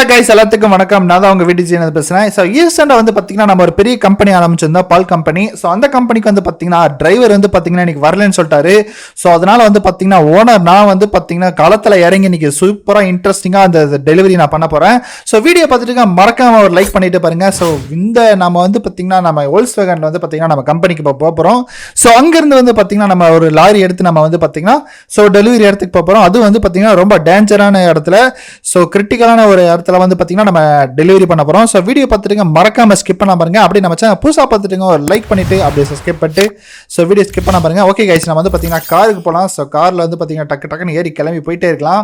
Hello guys எல்லாத்துக்கும் வணக்கம் நான் தான் உங்க வீட்டு ஜீனது பேசுறேன் ஸோ ஈஸ்டண்டாக வந்து பார்த்தீங்கன்னா நம்ம ஒரு பெரிய கம்பெனி ஆரம்பிச்சிருந்தோம் பால் கம்பெனி ஸோ அந்த கம்பெனிக்கு வந்து பார்த்தீங்கன்னா டிரைவர் வந்து பார்த்தீங்கன்னா இன்னைக்கு வரலன்னு சொல்லிட்டாரு ஸோ அதனால வந்து பார்த்தீங்கன்னா ஓனர் நான் வந்து பார்த்தீங்கன்னா களத்தில் இறங்கி இன்னைக்கு சூப்பராக இன்ட்ரெஸ்டிங்காக அந்த டெலிவரி நான் பண்ண போகிறேன் ஸோ வீடியோ பார்த்துட்டு மறக்காம ஒரு லைக் பண்ணிட்டு பாருங்க ஸோ இந்த நம்ம வந்து பார்த்தீங்கன்னா நம்ம ஹோல்ஸ் வேகன்ல வந்து பார்த்தீங்கன்னா நம்ம கம்பெனிக்கு இப்போ போக போகிறோம் ஸோ அங்கேருந்து வந்து பார்த்தீங்கன்னா நம்ம ஒரு லாரி எடுத்து நம்ம வந்து பார்த்தீங்கன்னா ஸோ டெலிவரி இடத்துக்கு போக போகிறோம் அது வந்து பார்த்தீங்கன்னா ரொம்ப டேஞ்சரான இடத்துல ஸோ கிரிட்டிக்கலான ஒரு இடத்துல வந்து பார்த்தீங்கன்னா நம்ம டெலிவரி பண்ண போகிறோம் ஸோ வீடியோ பார்த்துட்டுங்க மறக்காம ஸ்கிப் பண்ண பாருங்க. அப்படி நம்ம சேனல் புதுசாக பார்த்துட்டுங்க ஒரு லைக் பண்ணிட்டு அப்படியே ஸ்கிப் பண்ணிட்டு ஸோ வீடியோ ஸ்கிப் பண்ண பாருங்க. ஓகே கைஸ் நம்ம வந்து பார்த்தீங்கன்னா காருக்கு போகலாம் ஸோ காரில் வந்து பார்த்தீங்கன்னா டக்கு டக்குன்னு ஏறி கிளம்பி போயிட்டே இருக்கலாம்.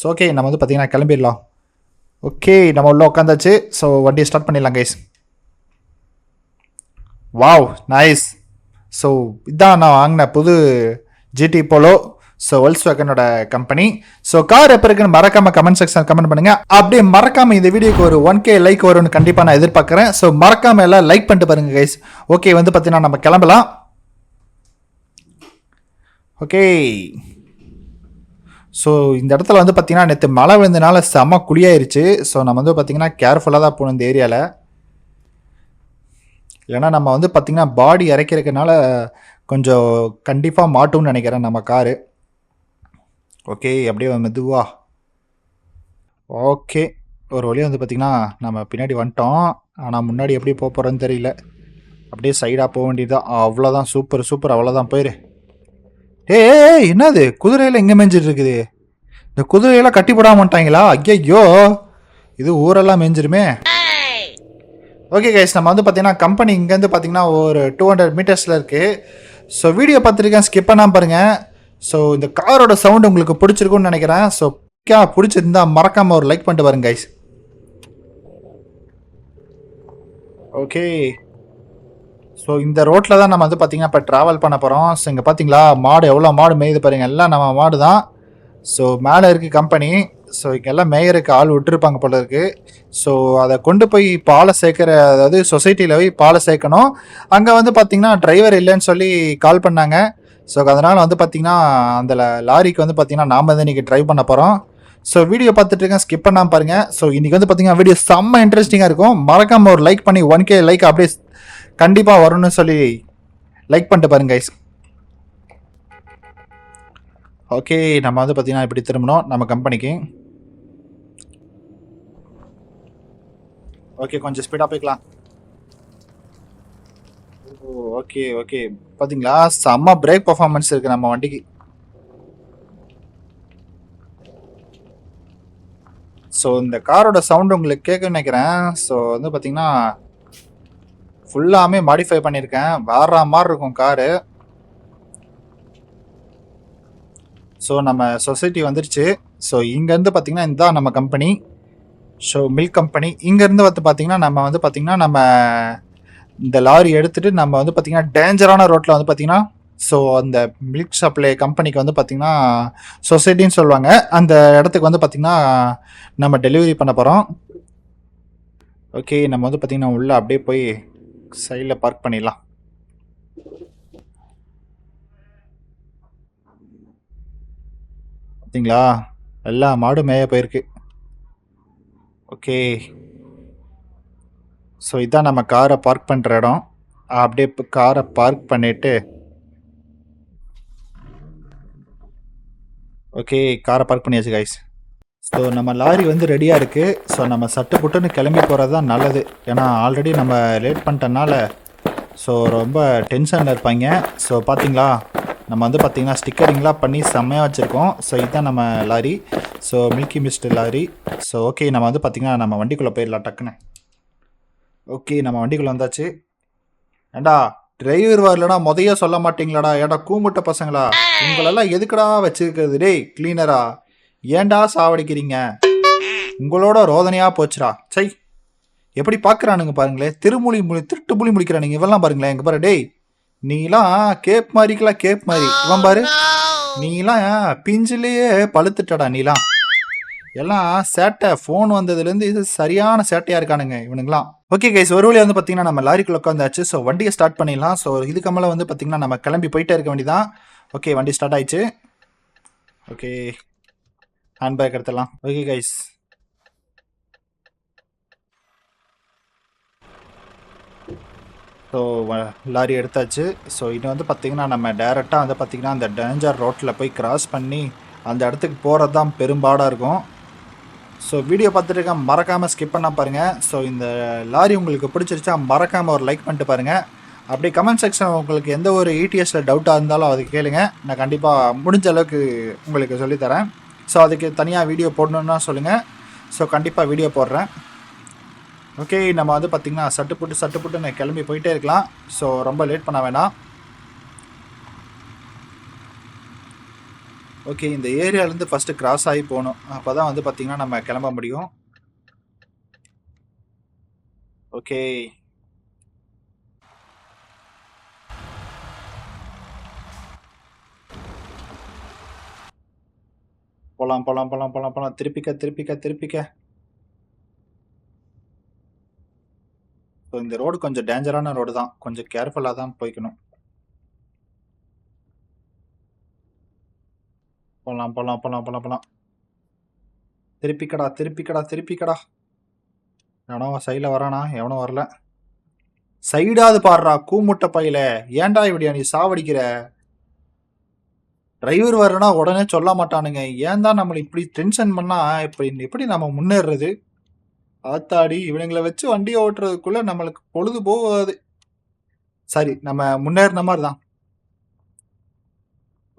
ஸோ ஓகே நம்ம வந்து பார்த்தீங்கன்னா கிளம்பிடலாம். ஓகே நம்ம உள்ள உட்காந்தாச்சு ஸோ வண்டியை ஸ்டார்ட் பண்ணிடலாம் கைஸ் வாவ் நைஸ் ஸோ இதான் நான் வாங்கின புது ஜிடி போலோ ஸோ வெல்ஸ் வேகனோட கம்பெனி ஸோ கார் எப்போ இருக்குன்னு மறக்காம கமெண்ட் செக்ஷன் கமெண்ட் பண்ணுங்க. அப்படியே மறக்காம இந்த வீடியோக்கு ஒரு ஒன் கே லைக் வரும்னு கண்டிப்பாக நான் எதிர்பார்க்குறேன். ஸோ மறக்காம எல்லாம் லைக் பண்ணிட்டு பாருங்க கைஸ் ஓகே வந்து பார்த்தீங்கன்னா நம்ம கிளம்பலாம். ஓகே ஸோ இந்த இடத்துல வந்து பார்த்தீங்கன்னா நேற்று மழை விழுந்தனால செம குழியாயிருச்சு. ஸோ நம்ம வந்து பார்த்தீங்கன்னா கேர்ஃபுல்லாக தான் போகணும் இந்த ஏரியாவில் இல்லைனா நம்ம வந்து பார்த்திங்கன்னா பாடி இறக்கிறதுனால கொஞ்சம் கண்டிப்பாக மாட்டும்னு நினைக்கிறேன் நம்ம காரு ஓகே அப்படியே மெதுவா. ஓகே ஒரு வழியாக வந்து பார்த்திங்கன்னா நம்ம பின்னாடி வந்துட்டோம். ஆனால் முன்னாடி எப்படி போக போகிறோன்னு தெரியல. அப்படியே சைடாக போக வேண்டியதுதான். அவ்வளோதான் சூப்பர் சூப்பர் அவ்வளோதான் போயிரு. ஏ என்னது? குதிரையில் எங்கே மேய்ஞ்சிட்டு இருக்குது. இந்த குதிரையெல்லாம் கட்டி போடாம மாட்டாங்களா ஐயோ இது ஊரெல்லாம் மேய்ஞ்சிருமே ஓகே கைஸ் நம்ம வந்து பார்த்தீங்கன்னா கம்பெனி இங்கேருந்து பார்த்தீங்கன்னா ஒரு டூ ஹண்ட்ரட் மீட்டர்ஸில் இருக்குது ஸோ வீடியோ பார்த்துருக்கேன். ஸ்கிப் பண்ணாமல் பாருங்கள் ஸோ இந்த காரோட சவுண்ட் உங்களுக்கு பிடிச்சிருக்கும்னு நினைக்கிறேன். ஸோ பிடிச்சிருந்தா மறக்காமல் ஒரு லைக் பண்ணிட்டு பாருங்க கைஸ் ஓகே ஸோ இந்த ரோட்டில் தான் நம்ம வந்து பார்த்திங்கன்னா இப்போ ட்ராவல் பண்ண போகிறோம் ஸோ இங்கே பார்த்தீங்களா மாடு எவ்வளோ மாடு மேயுது பாருங்கள் எல்லாம் நம்ம மாடு தான். ஸோ மேலே இருக்குது கம்பெனி ஸோ இங்கே எல்லாம் மேயருக்கு ஆள் விட்டுருப்பாங்க போல இருக்கு. ஸோ அதை கொண்டு போய் பாலை சேர்க்குற அதாவது சொசைட்டியில் போய் பாலை சேர்க்கணும். அங்கே வந்து பார்த்திங்கன்னா டிரைவர் இல்லைன்னு சொல்லி கால் பண்ணாங்க. ஸோ அதனால் வந்து பார்த்திங்கன்னா அந்த லாரிக்கு வந்து பார்த்தீங்கன்னா நாம் வந்து இன்றைக்கி ட்ரைவ் பண்ண போகிறோம் ஸோ வீடியோ பார்த்துட்டு இருக்கேன். ஸ்கிப் பண்ணாமல் பாருங்கள் ஸோ இன்றைக்கி வந்து பார்த்திங்கன்னா வீடியோ செம்ம இன்ட்ரெஸ்டிங்காக இருக்கும். மறக்காமல் ஒரு லைக் பண்ணி ஒன் கே லைக் அப்படியே கண்டிப்பாக வரும்னு சொல்லி லைக் பண்ணிட்டு பாருங்க கைஸ் ஓகே நம்ம வந்து பார்த்திங்கன்னா இப்படி திரும்பணும். நம்ம கம்பெனிக்கு ஓகே கொஞ்சம் ஸ்பீடாக போய்க்கலாம். ஓ ஓகே ஓகே பார்த்தீங்களா செம்ம பிரேக் பர்ஃபார்மன்ஸ் இருக்குது நம்ம வண்டிக்கு. ஸோ இந்த காரோட சவுண்ட் உங்களுக்கு கேட்க நினைக்கிறேன். ஸோ வந்து பார்த்தீங்கன்னா ஃபுல்லாமே மாடிஃபை பண்ணியிருக்கேன். வேற மாதிரி இருக்கும் காரு. ஸோ நம்ம சொசைட்டி வந்துருச்சு. ஸோ இங்கேருந்து பார்த்தீங்கன்னா இதுதான் நம்ம கம்பெனி ஸோ மில்க் கம்பெனி இங்கேருந்து வந்து பார்த்தீங்கன்னா நம்ம வந்து பார்த்தீங்கன்னா நம்ம இந்த லாரி எடுத்துட்டு நம்ம வந்து பார்த்தீங்கன்னா டேஞ்சரான ரோட்டில் வந்து பார்த்தீங்கன்னா ஸோ அந்த மில்க் சப்ளை கம்பெனிக்கு வந்து பார்த்தீங்கன்னா சொசைட்டின்னு சொல்லுவாங்க. அந்த இடத்துக்கு வந்து பார்த்தீங்கன்னா நம்ம டெலிவரி பண்ண போகிறோம் ஓகே நம்ம வந்து பார்த்தீங்கன்னா உள்ளே அப்படியே போய் சைடில் பார்க் பண்ணிடலாம். பார்த்தீங்களா எல்லா மாடும் மேய போயிருக்கு. ஓகே ஸோ இதான் நம்ம காரை பார்க் பண்ணுற இடம். அப்படியே இப்போ காரை பார்க் பண்ணிவிட்டு ஓகே காரை பார்க் பண்ணியாச்சு கைஸ் ஸோ நம்ம லாரி வந்து ரெடியாக இருக்குது ஸோ நம்ம சட்டு புட்டுன்னு கிளம்பி போகிறது தான் நல்லது. ஏன்னா ஆல்ரெடி நம்ம லேட் பண்ணிட்டனால ஸோ ரொம்ப டென்ஷனில் இருப்பாங்க. ஸோ பார்த்தீங்களா நம்ம வந்து பார்த்தீங்கன்னா ஸ்டிக்கரிங்லாம் பண்ணி செம்மையாக வச்சுருக்கோம். ஸோ இதுதான் நம்ம lorry so milky mist lorry so okay நம்ம வந்து பார்த்திங்கன்னா நம்ம வண்டிக்குள்ளே போயிடலாம் டக்குன்னு. ஓகே நம்ம வண்டிக்குள்ளே வந்தாச்சு. ஏண்டா டிரைவர் வரலடா முதைய சொல்ல மாட்டீங்களாடா? ஏடா கூமுட்ட பசங்களா? உங்களெல்லாம் எதுக்குடா வச்சிருக்கிறது? டேய் கிளீனரா ஏன்டா சாவடிக்கிறீங்க? உங்களோட ரோதனையா போச்சுடா. சை எப்படி பார்க்குறானுங்க பாருங்களேன் திருமொழி மொழி திருட்டு மொழி முடிக்கிறானுங்க இவெல்லாம் பாருங்களேன் எங்க பாரு டேய். நீலாம் கேப் மாதிரிக்கலாம் கேப் மாதிரி. இவன் பாரு நீலாம் பிஞ்சிலேயே பழுத்துட்டடா நீலாம். எல்லாம் சேட்டை. ஃபோன் வந்ததுலேருந்து இது சரியான சேட்டையாக இருக்கானுங்க இவனுங்களாம் ஓகே கைஸ் ஒரு வழியாக வந்து பார்த்தீங்கன்னா நம்ம லாரிக்குள்ள உட்காந்தாச்சு ஸோ வண்டியை ஸ்டார்ட் பண்ணிடலாம். ஸோ இதுக்கு மேலே வந்து பார்த்தீங்கன்னா நம்ம கிளம்பி போயிட்டே இருக்க வேண்டியதான் ஓகே வண்டி ஸ்டார்ட் ஆயிடுச்சு. ஓகே ஹேண்ட் பேக் எடுத்துடலாம் ஓகே கைஸ் ஸோ லாரி எடுத்தாச்சு. ஸோ இது வந்து பார்த்திங்கன்னா நம்ம டேரெக்டாக வந்து பார்த்தீங்கன்னா அந்த டேஞ்சர் ரோட்டில் போய் கிராஸ் பண்ணி அந்த இடத்துக்கு போகிறது தான் பெரும்பாடாக இருக்கும். ஸோ வீடியோ பார்த்துட்டு மறக்காமல் ஸ்கிப் பண்ணால் பாருங்கள் ஸோ இந்த லாரி உங்களுக்கு பிடிச்சிருச்சா மறக்காமல் ஒரு லைக் பண்ணிட்டு பாருங்கள் அப்படியே கமெண்ட் செக்ஷன் உங்களுக்கு எந்த ஒரு இடிஎஸில் டவுட்டாக இருந்தாலும் அது கேளுங்க. நான் கண்டிப்பாக முடிஞ்ச அளவுக்கு உங்களுக்கு சொல்லித்தரேன் ஸோ அதுக்கு தனியாக வீடியோ போடணுன்னா சொல்லுங்கள் ஸோ கண்டிப்பாக வீடியோ போடுறேன். ஓகே நம்ம வந்து பார்த்திங்கன்னா சட்டு சட்டுப்புட்டு சட்டு நான் கிளம்பி போயிட்டே இருக்கலாம். ஸோ ரொம்ப லேட் பண்ண வேணாம். ஓகே இந்த ஏரியாலேருந்து ஃபஸ்ட்டு கிராஸ் ஆகி போகணும். அப்போ தான் வந்து பார்த்திங்கன்னா நம்ம கிளம்ப முடியும். ஓகே போகலாம் போகலாம் போகலாம் போகலாம் போகலாம் திருப்பிக்க திருப்பிக்க திருப்பிக்க. ஸோ இந்த ரோடு கொஞ்சம் டேஞ்சரான ரோடு தான். கொஞ்சம் கேர்ஃபுல்லாக தான் போய்க்கணும். போகலாம் போகலாம் போகலாம் போகலாம் போகலாம் திருப்பிக்கடா திருப்பிக்கடா திருப்பிக்கடா. எவனோ சைடில் வரானா? எவனும் வரல. சைடாவது பாடுறா கூமுட்டை பையில. ஏன்டா இப்படியா நீ சாவடிக்கிற? டிரைவர் வரனா உடனே சொல்ல மாட்டானுங்க. ஏன் தான் நம்மளை இப்படி டென்ஷன் பண்ணா? இப்படி எப்படி நம்ம முன்னேறுறது ஆத்தாடி இவனுங்களை வச்சு வண்டியை ஓட்டுறதுக்குள்ள நம்மளுக்கு பொழுது போகாது. சரி நம்ம முன்னேறின மாதிரி தான்.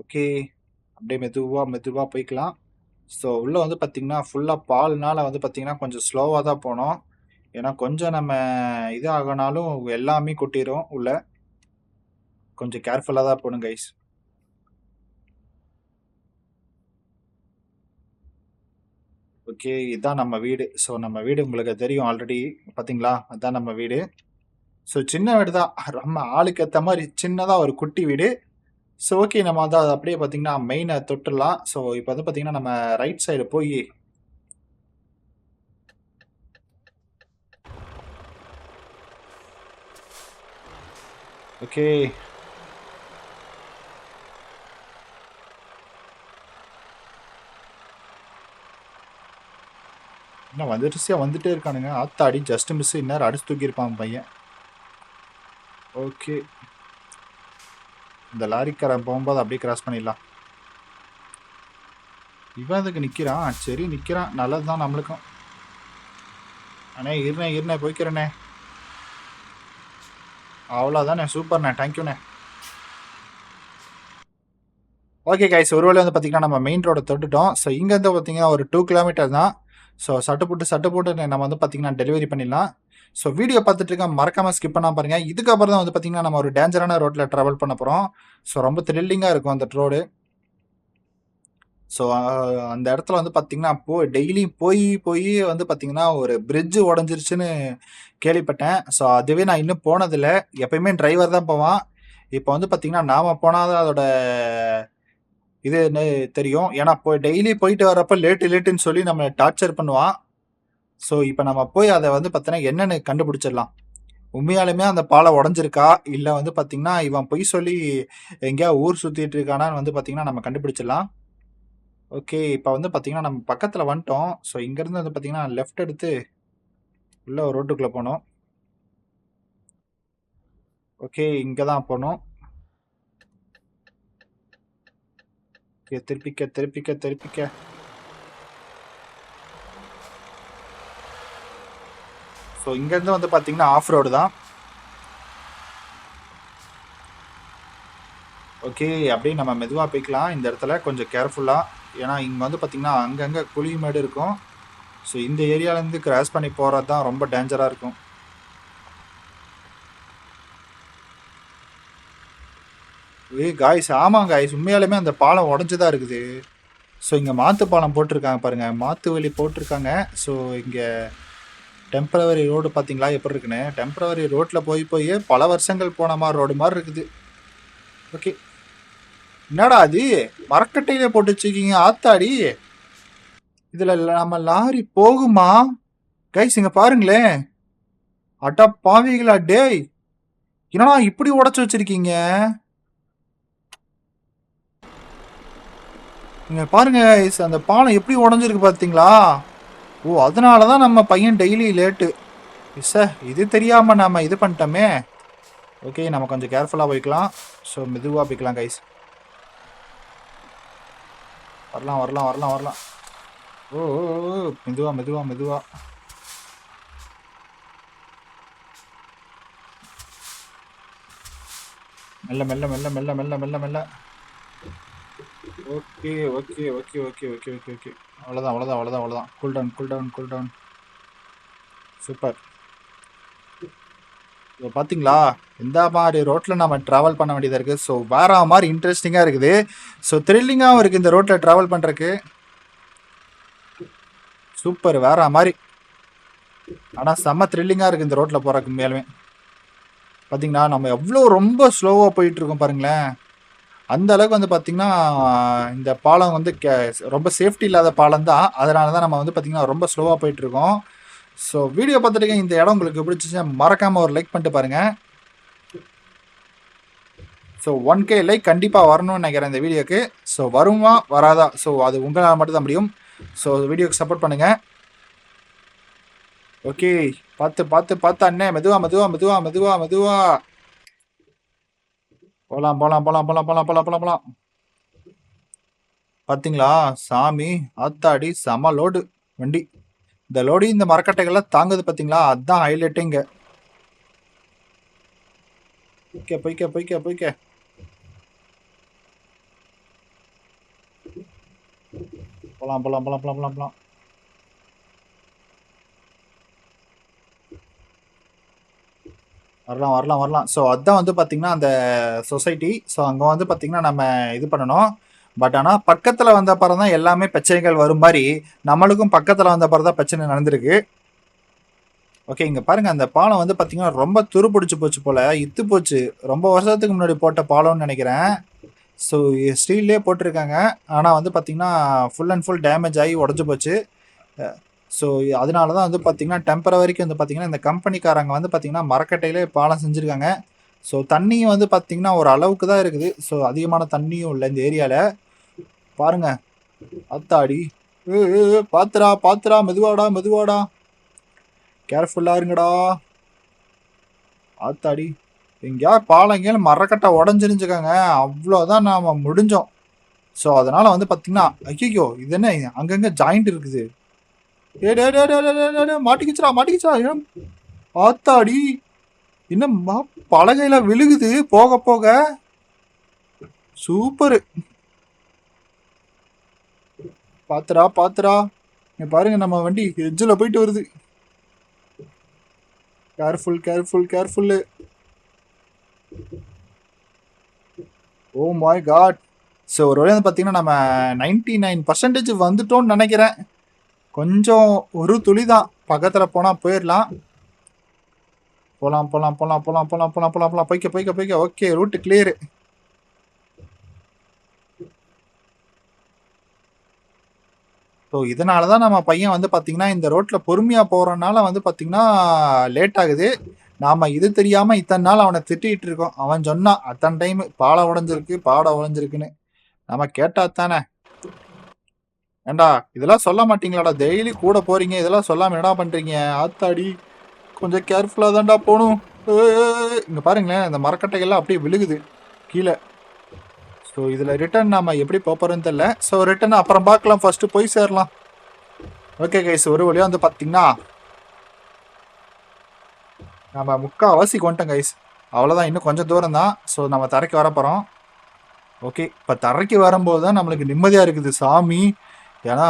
ஓகே. அப்படியே மெதுவாக மெதுவாக போய்க்கலாம். ஸோ உள்ளே வந்து பார்த்திங்கன்னா ஃபுல்லாக பால்னால் வந்து பார்த்திங்கன்னா கொஞ்சம் ஸ்லோவாக தான் போனோம் ஏன்னா கொஞ்சம் நம்ம இது ஆகினாலும் எல்லாமே கொட்டிடும் உள்ளே. கொஞ்சம் கேர்ஃபுல்லாக தான் போகணும் கைஸ் ஓகே இதுதான் நம்ம வீடு. ஸோ நம்ம வீடு உங்களுக்கு தெரியும் ஆல்ரெடி பார்த்தீங்களா அதுதான் நம்ம வீடு. ஸோ சின்ன வீடு தான் நம்ம ஆளுக்கு ஏற்ற மாதிரி சின்னதாக ஒரு குட்டி வீடு. ஸோ ஓகே நம்ம வந்து அதை அப்படியே பார்த்தீங்கன்னா மெயினை தொட்டுடலாம். ஸோ இப்போ வந்து பார்த்தீங்கன்னா நம்ம ரைட் சைடு போய் ஓகே இன்னும் வந்துட்டுசியா வந்துட்டே இருக்கானுங்க. ஆத்தாடி ஜஸ்ட் மிஸ் இந்நேரம் அடிச்சு தூக்கியிருப்பான் பையன். ஓகே இந்த லாரிக்காரன் போகும்போது அப்படியே கிராஸ் பண்ணிடலாம். இவன் அதுக்கு நிற்கிறான் சரி நிற்கிறான் நல்லது தான் நம்மளுக்கும். அண்ணே இருண்ணே இருண்ணே போய்க்கிறேண்ணே. அவ்வளோதாண்ணே சூப்பர்ண்ணே. தேங்க்யூண்ணே ஓகே கைஸ் ஒரு வேளை வந்து பார்த்தீங்கன்னா நம்ம மெயின் ரோடை தொட்டுட்டோம். ஸோ இங்கேருந்து பார்த்தீங்கன்னா ஒரு டூ கிலோமீட்டர் தான். ஸோ சட்டு போட்டு சட்டு போட்டு நம்ம வந்து பார்த்தீங்கன்னா டெலிவரி பண்ணிடலாம். ஸோ வீடியோ பார்த்துட்டு இருக்க மறக்காமல் ஸ்கிப் பண்ணால் பாருங்க. இதுக்கப்புறம் தான் வந்து பார்த்தீங்கன்னா நம்ம ஒரு டேஞ்சரான ரோட்டில் ட்ராவல் பண்ண போகிறோம் ஸோ ரொம்ப த்ரில்லிங்காக இருக்கும் அந்த ரோடு ஸோ அந்த இடத்துல வந்து பார்த்திங்கன்னா போ டெய்லியும் போய் போய் வந்து பார்த்திங்கன்னா ஒரு பிரிட்ஜு உடஞ்சிருச்சுன்னு கேள்விப்பட்டேன். ஸோ அதுவே நான் இன்னும் போனதில்லை. எப்பயுமே டிரைவர் தான் போவான். இப்போ வந்து பார்த்திங்கன்னா நாம் போனால் தான் அதோட இது என்ன தெரியும்? ஏன்னா போய் டெய்லி போயிட்டு வரப்ப லேட்டு லேட்டுன்னு சொல்லி நம்ம டார்ச்சர் பண்ணுவான். ஸோ இப்போ நம்ம போய் அதை வந்து பார்த்தீங்கன்னா என்னென்னு கண்டுபிடிச்சிடலாம். உண்மையாலுமே அந்த பாலை உடஞ்சிருக்கா? இல்லை வந்து பார்த்தீங்கன்னா இவன் பொய் சொல்லி எங்கேயா ஊர் சுற்றிட்டு இருக்கானான்னு வந்து பார்த்தீங்கன்னா நம்ம கண்டுபிடிச்சிடலாம். ஓகே இப்போ வந்து பார்த்தீங்கன்னா நம்ம பக்கத்தில் வந்துட்டோம். ஸோ இங்கேருந்து வந்து பார்த்தீங்கன்னா லெஃப்ட் எடுத்து உள்ள ரோட்டுக்குள்ளே போனோம். ஓகே இங்கே தான் போனோம். ஓகே திருப்பிக்க திருப்பிக்க திருப்பிக்க ஸோ இங்கேருந்து வந்து பார்த்தீங்கன்னா ஆஃப் ரோடு தான். ஓகே அப்படியே நம்ம மெதுவாக போய்க்கலாம். இந்த இடத்துல கொஞ்சம் கேர்ஃபுல்லாக ஏன்னா இங்கே வந்து பார்த்திங்கன்னா அங்கங்கே குழி மேடு இருக்கும். ஸோ இந்த ஏரியாலேருந்து கிராஸ் பண்ணி போகிறது தான் ரொம்ப டேஞ்சராக இருக்கும். ஏ காய்ஸ் ஆமாம் காய்ஸ் உண்மையாலுமே அந்த பாலம் உடஞ்சி தான் இருக்குது. ஸோ இங்கே மாற்று பாலம் போட்டிருக்காங்க பாருங்கள் மாற்று வழி போட்டிருக்காங்க. ஸோ இங்கே டெம்பரவரி ரோடு பார்த்தீங்களா? எப்படி இருக்குன்னு? டெம்பரவரி ரோட்டில் போய் போய் பல வருஷங்கள் போன மாதிரி ரோடு மாதிரி இருக்குது. ஓகே என்னடா அது? மரக்கட்டையில் போட்டு வச்சுக்கிங்க ஆத்தாடி. இதில் நம்ம லாரி போகுமா? கைஸ் இங்கே பாருங்களேன். அட்டா பாவிகளா டேய். என்னடா இப்படி உடச்சி வச்சிருக்கீங்க? நீங்கள் பாருங்க ஐஸ் அந்த பாலம் எப்படி உடஞ்சிருக்கு பார்த்தீங்களா ஓ அதனால தான் நம்ம பையன் டெய்லி லேட்டு சார் இது தெரியாமல் நம்ம இது பண்ணிட்டோமே. ஓகே நம்ம கொஞ்சம் கேர்ஃபுல்லாக போய்க்கலாம். ஸோ மெதுவாக போய்க்கலாம் கைஸ் வரலாம் வரலாம் வரலாம் வரலாம். ஓ ஓ, ஓ, மெதுவா மெதுவா மெதுவா. மெல்ல மெல்ல மெல்ல மெல்ல மெல்ல மெல்ல மெல்ல. Okay okay okay okay okay okay okay. அவ்வளோதான் அவ்வளோதான் அவ்வளோதான் அவ்வளோதான் cool down cool down cool down super இப்போ பார்த்தீங்களா இந்த மாதிரி ரோட்டில் நம்ம ட்ராவல் பண்ண வேண்டியதாக இருக்குது ஸோ வேற மாதிரி இன்ட்ரெஸ்டிங்காக இருக்குது. ஸோ த்ரில்லிங்காகவும் இருக்குது இந்த ரோட்டில் ட்ராவல் பண்ணுறக்கு சூப்பர் வேற மாதிரி. ஆனால் செம்ம த்ரில்லிங்காக இருக்குது இந்த ரோட்டில் போகிறக்கு மேலுமே பார்த்தீங்கன்னா நம்ம எவ்வளோ ரொம்ப ஸ்லோவாக போயிட்டுருக்கோம் பாருங்களேன். அந்த அளவுக்கு வந்து பார்த்தீங்கன்னா இந்த பாலம் வந்து கே- ரொம்ப சேஃப்டி இல்லாத பாலம் தான். அதனால தான் நம்ம வந்து பார்த்தீங்கன்னா ரொம்ப ஸ்லோவாக போயிட்டு இருக்கோம் ஸோ வீடியோ பார்த்துட்டு இந்த இடம் உங்களுக்கு பிடிச்சிச்சுன்னா மறக்காமல் ஒரு லைக் பண்ணிட்டு பாருங்கள் ஸோ ஒன் கே லைக் கண்டிப்பாக வரணும்னு நினைக்கிறேன் இந்த வீடியோக்கு. ஸோ வருமா வராதா? ஸோ அது உங்களால் மட்டும்தான் முடியும். ஸோ வீடியோக்கு சப்போர்ட் பண்ணுங்கள் ஓகே பார்த்து பார்த்து பார்த்து அண்ணே மெதுவா மெதுவா மெதுவா மெதுவா மெதுவா. போலாம் போலாம் போலாம் போலாம் போலாம் போலாம் போலாம் போலாம் பாத்தீங்களா சாமி ஆத்தாடி செம லோடு வண்டி இந்த லோடு இந்த மரக்கட்டைகள்லாம் தாங்குது பாத்தீங்களா அதான் ஹைலைட்டே இங்கே போய்க்க போய்க்க போய்க்க போய்க்க போலாம் போலாம் போலாம் போலாம் போலாம் போலாம் வரலாம் வரலாம் வரலாம். ஸோ அதுதான் வந்து பார்த்தீங்கன்னா அந்த சொசைட்டி ஸோ அங்கே வந்து பார்த்தீங்கன்னா நம்ம இது பண்ணணும். பட் ஆனால் பக்கத்தில் வந்த பிறகு தான் எல்லாமே பிரச்சனைகள் வரும் மாதிரி நம்மளுக்கும் பக்கத்தில் வந்த பிறகு தான் பிரச்சனை நடந்திருக்கு. ஓகே இங்கே பாருங்கள் அந்த பாலம் வந்து பார்த்தீங்கன்னா ரொம்ப துரு பிடிச்சி போச்சு போல். இத்து போச்சு. ரொம்ப வருஷத்துக்கு முன்னாடி போட்ட பாலம்னு நினைக்கிறேன். ஸோ ஸ்டீல்லே போட்டிருக்காங்க. ஆனால் வந்து பார்த்தீங்கன்னா ஃபுல் அண்ட் ஃபுல் டேமேஜ் ஆகி உடஞ்சி போச்சு. ஸோ அதனால தான் வந்து பார்த்தீங்கன்னா டெம்பரவரிக்கு வந்து பார்த்தீங்கன்னா இந்த கம்பெனிக்காரங்க வந்து பார்த்தீங்கன்னா மரக்கட்டையிலே பாலம் செஞ்சுருக்காங்க. ஸோ தண்ணியும் வந்து பார்த்தீங்கன்னா ஒரு அளவுக்கு தான் இருக்குது. ஸோ அதிகமான தண்ணியும் இல்லை இந்த ஏரியாவில் பாருங்க. அத்தாடி. பாத்துரா பாத்துரா மெதுவாடா மெதுவாடா. கேர்ஃபுல்லாக இருங்கடா. ஆத்தாடி எங்கேயா பாலம் எங்கேயும் மரக்கட்டை உடஞ்சிருந்துச்சுக்காங்க அவ்வளோதான் நாம் முடிஞ்சோம். ஸோ அதனால் வந்து பார்த்திங்கன்னா ஐயோ இது என்ன? அங்கங்கே ஜாயிண்ட் இருக்குது. ஏ டே டே டே டே டே டே, டே, மாட்டிக்கிச்சுடா மாட்டிக்கிச்சுடா ஏன் ஆத்தாடி. என்னம்மா பலகையில விழுகுது போக போக. சூப்பரு. பாத்துரா பாத்துரா இங்க பாருங்க நம்ம வண்டி எஜ்ஜில் போயிட்டு வருது. Careful careful careful oh my God. So ஒரு வழியாக வந்து பார்த்தீங்கன்னா நம்ம நைன்டி நைன் பர்சன்டேஜ் வந்துட்டோம்னு நினைக்கிறேன். கொஞ்சம் ஒரு துளி தான் பக்கத்தில் போனால் போயிடலாம் போகலாம் போகலாம் போகலாம் போகலாம் போகலாம் போகலாம் போகலாம் போகலாம் போய்க்க போய்க்க போய்க்க. ஓகே ரூட்டு கிளியரு ஸோ இதனால தான் நம்ம பையன் வந்து பார்த்தீங்கன்னா இந்த ரோட்டில் பொறுமையாக போகிறனால வந்து பார்த்தீங்கன்னா லேட் ஆகுது. நாம் இது தெரியாமல் இத்தனை நாள் அவனை திட்டிகிட்டு இருக்கோம். அவன் சொன்னான் அத்தனை டைம் பாலை உடஞ்சிருக்கு பாடை உடஞ்சிருக்குன்னு. நம்ம கேட்டால் தானே. ஏண்டா இதெல்லாம் சொல்ல மாட்டீங்களாடா? டெய்லி கூட போறீங்க இதெல்லாம் சொல்லாம என்ன பண்றீங்க? ஆத்தாடி கொஞ்சம் கேர்ஃபுல்லா தான்டா போகணும். ஏய், இங்க பாருங்களேன் இந்த மரக்கட்டைகள்லாம் அப்படியே விழுகுது கீழே. ஸோ இதில் ரிட்டர்ன் நாம எப்படி போகிறோன்னு தெரில தெரியல. ஸோ ரிட்டர்ன் அப்புறம் பார்க்கலாம். ஃபர்ஸ்ட் போய் சேரலாம். ஓகே கைஸ் ஒரு வழியாக வந்து பார்த்தீங்கன்னா நம்ம முக்காவாசி கொண்டோம் கைஸ் அவ்வளோதான் இன்னும் கொஞ்சம் தூரம் தான் ஸோ நம்ம தரைக்கு வர போகிறோம் ஓகே இப்போ தரைக்கு வரும்போது தான் நம்மளுக்கு நிம்மதியாக இருக்குது. சாமி ஏன்னா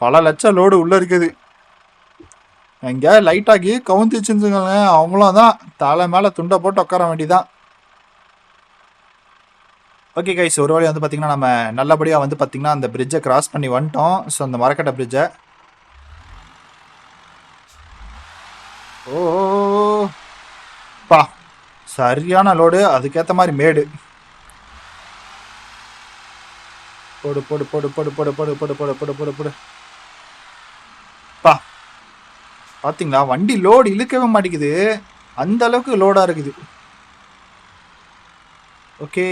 பல லட்சம் லோடு உள்ளே இருக்குது. எங்கேயாவது லைட்டாகி அவங்களும் தான் தலை மேலே துண்டை போட்டு உட்கார வேண்டிதான் ஓகே கைஸ் ஒரு வழி வந்து பார்த்தீங்கன்னா நம்ம நல்லபடியாக வந்து பார்த்தீங்கன்னா அந்த பிரிட்ஜை கிராஸ் பண்ணி வந்துட்டோம். ஸோ அந்த மரக்கட்டை பிரிட்ஜை ஓ பா சரியான லோடு அதுக்கேற்ற மாதிரி மேடு. போடு போடு போடு போடு போடு போடு போடு போடு போடு போடு போடு பா பாத்தீங்களா வண்டி லோடு இழுக்கவே மாட்டேங்குது அந்த அளவுக்கு லோடா இருக்குது ஓகே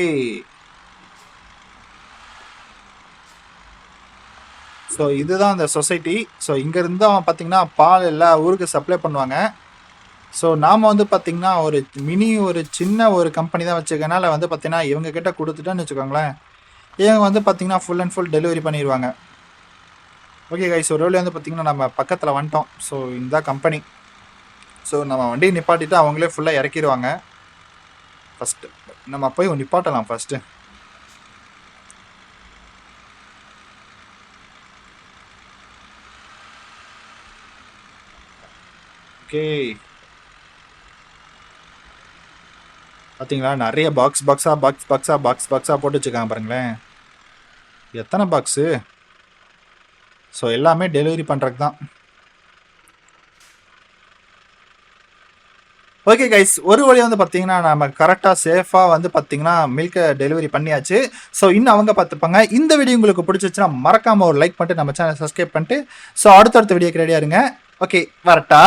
ஸோ இதுதான் அந்த சொசைட்டி ஸோ இங்கேருந்து அவன் பார்த்தீங்கன்னா பால் எல்லா ஊருக்கு சப்ளை பண்ணுவாங்க ஸோ நாம் வந்து பார்த்திங்கன்னா ஒரு மினி ஒரு சின்ன ஒரு கம்பெனி தான் வச்சுருக்கனால வந்து பார்த்திங்கன்னா இவங்கக்கிட்ட கொடுத்துட்டோன்னு வச்சுக்கோங்களேன் இவங்க வந்து பார்த்திங்கன்னா ஃபுல் அண்ட் ஃபுல் டெலிவரி பண்ணிடுவாங்க ஓகே கைஸ் ஒரு வேளை வந்து பார்த்திங்கன்னா நம்ம பக்கத்தில் வந்துட்டோம். ஸோ இந்த கம்பெனி ஸோ நம்ம வண்டியை நிப்பாட்டிட்டு அவங்களே ஃபுல்லாக இறக்கிடுவாங்க ஃபஸ்ட்டு நம்ம போய் நிப்பாட்டலாம் ஃபஸ்ட்டு ஓகே பார்த்தீங்களா நிறைய பாக்ஸ் பாக்ஸாக பாக்ஸ் பாக்ஸாக பாக்ஸ் பாக்ஸாக போட்டு வச்சுருக்காங்க பாருங்களேன். எத்தனை பாக்ஸு ஸோ எல்லாமே டெலிவரி பண்ணுறது தான். ஓகே கைஸ் ஒரு வழி வந்து பார்த்தீங்கன்னா நம்ம கரெக்டாக சேஃபாக வந்து பார்த்தீங்கன்னா மில்கை டெலிவரி பண்ணியாச்சு. ஸோ இன்னும் அவங்க பார்த்துப்பாங்க இந்த வீடியோ உங்களுக்கு பிடிச்சிச்சுன்னா மறக்காமல் ஒரு லைக் பண்ணிட்டு நம்ம சேனல் சப்ஸ்கிரைப் பண்ணிட்டு ஸோ அடுத்தடுத்த வீடியோக்கு ரெடியாக இருங்க. ஓகே வரட்டா?